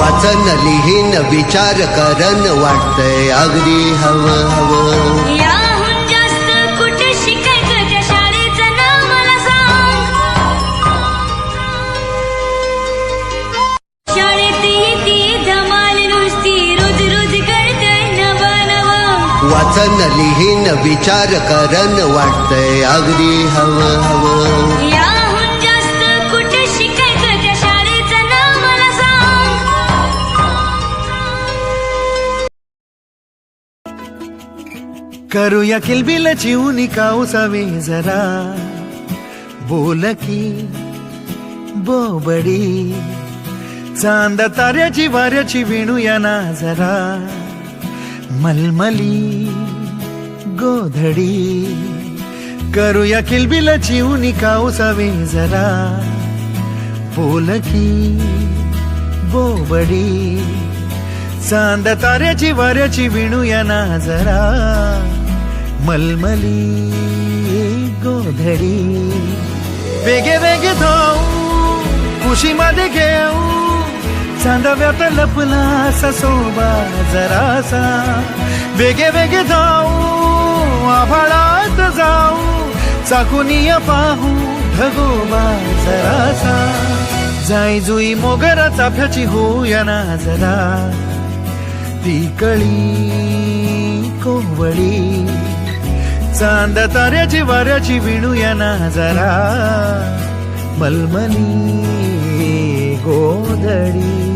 वाचन लिहीन विचार करन वाटतंय. अगदी हवं हवं. याहून जास्त कुठे शिकायचं? त्या शाळेचं नाव मला सांग. शाळेत येते धमाल नुसती रोज रोज कळतंय नव नव. वाचन लिहीन विचार करन वाटतंय. अगदी हवं हवं. करूया किलबिलाची उनिका उसावी जरा. बोल की बोबडी चांद ताऱ्याची वाऱ्याची विणूया ना जरा. मलमली गोधडी. करूया किलबिलाची उनिका उसावी जरा. बोल की बोबडी चांद ताऱ्याची वाऱ्याची विणूया ना जरा. मलमली गोधडी. वेगे वेगे धाऊ कुशीमध्ये घेऊ. चांदव्यात लपला ससोबा जरासा. वेगे वेगे जाऊ आभाळात जाऊ. चाकुनिया पाहू भगोबा जरासा. जाई जुई मोगरा चाफ्याची होऊया ना जरा. ती कळी कोवळी चांद ताऱ्याची वाऱ्याची विणूया ना जरा. मलमली गोधडी.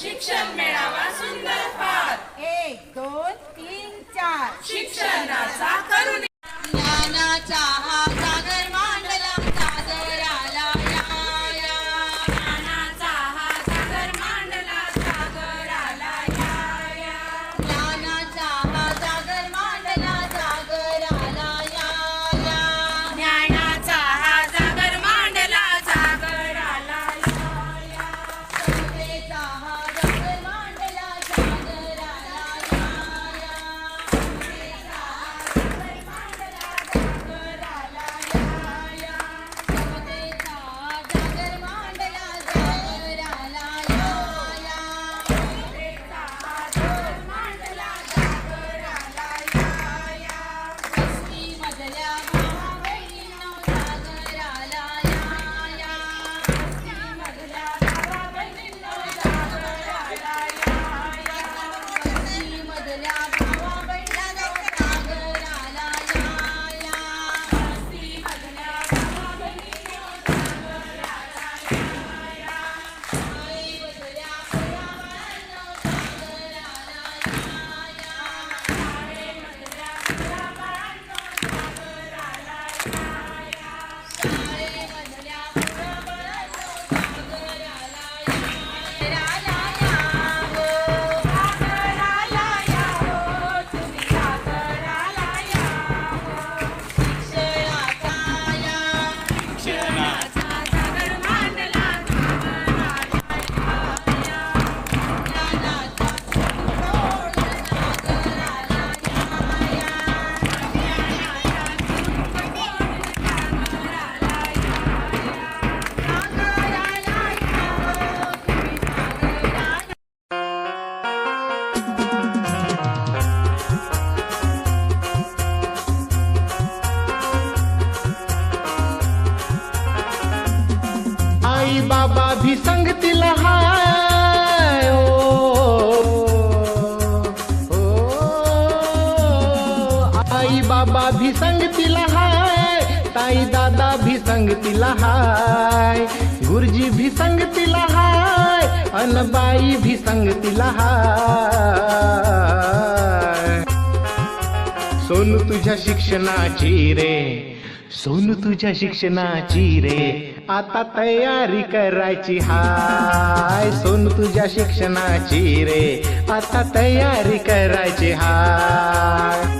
शिक्षण मेळावा सुंदर फार एक दोन तीन चार. शिक्षणाचा करून संगतीला हाय. ताई दादा भी संगतीला हाय. गुरुजी भी संगतीला हाय. अनबाई भी संगतीला हाय. सोनू तुझ्या शिक्षणाची रे. सोनू तुझ्या शिक्षणाची रे. आता तयारी करायची हाय. सोनू तुझ्या शिक्षणाची रे. आता तयारी करायची हाय.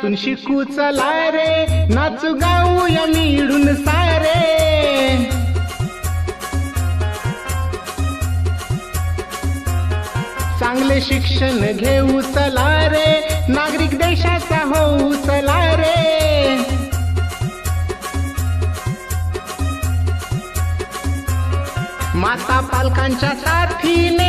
खेडातून शिकू चला रे. नाचू गाऊया मिळून सारे. चांगले शिक्षण घेऊ चला रे. नागरिक देशाचा होऊ चला रे. माता पालकांच्या साथीने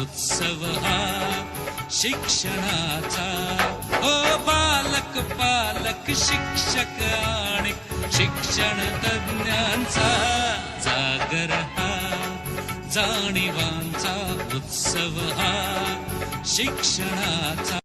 उत्सव हा शिक्षणाचा. हो ओ पालक पालक शिक्षक आणि शिक्षण तज्ञांचा जागर हा जाणीवांचा उत्सव हा शिक्षणाचा.